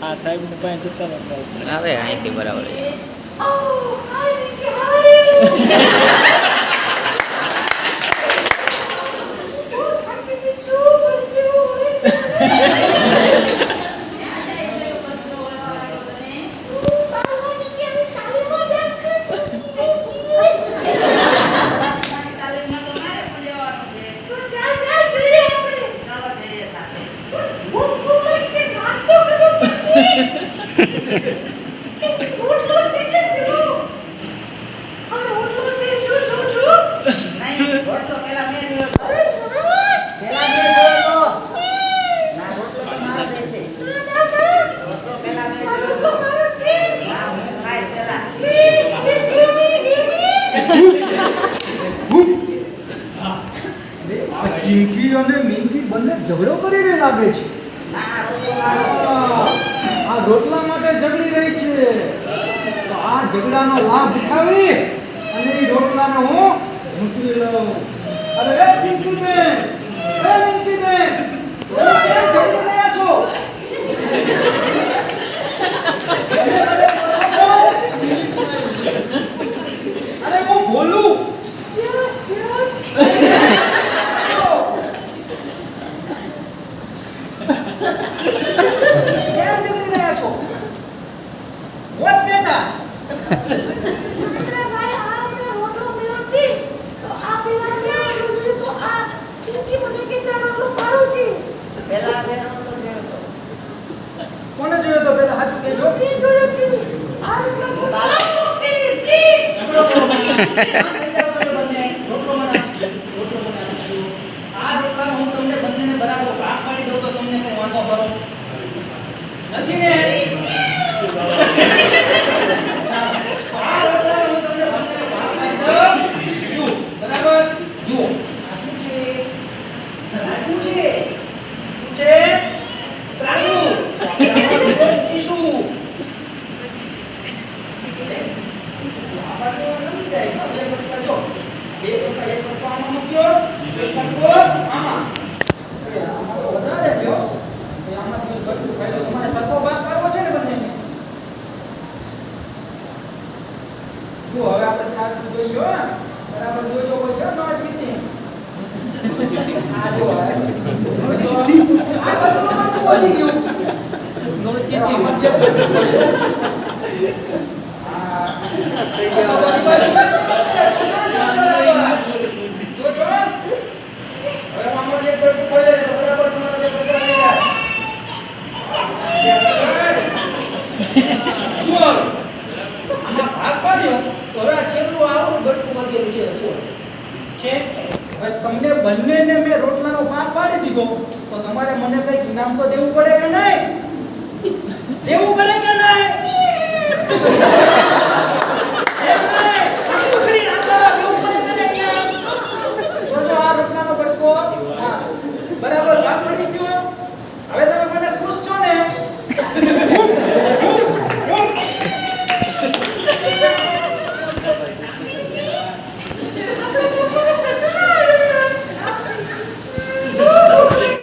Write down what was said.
આ સાહેબ ને પાસે જતા અરે અહીંથી બરાબર છે પેલા બે જોયો તો ના રોટલો તો મારો રહેશે રોટલો પેલા બે જોયો તો ના હું ખાઈશ પેલા આ ચીંકી અને મીંકી બંને ઝઘડો કરીને લાગે છે. આ રોટલા માટે ઝઘડી રહી છે. તો આ ઝઘડાનો લાભ ઉઠાવી અને એ રોટલાને હું ઝૂંટવી લઉં. અરે એ ચીંકી બેન, એ મીંકી બેન ઝઘડી રહ્યા છો? અરે હું બોલું? કેમ ಕೊನೆಜೋಯದ ಬೇರೆ ಹಾಕಿಗೆ ಜೋಡಿ ಜೋಡಿ ಆರು ಪ್ಲಸ್ જો હવે આપણે ત્યાં જોઈ લો હો. બરાબર જોજો પછી છે ન ચીતી આ જો. આ બધું જે તમને બંનેને મેં રોટલાનો ભાગ પાડી દીધો તો તમારે મને કંઈક ઇનામ તો દેવું પડે કે નહીં દેવું પડે કે નહીં?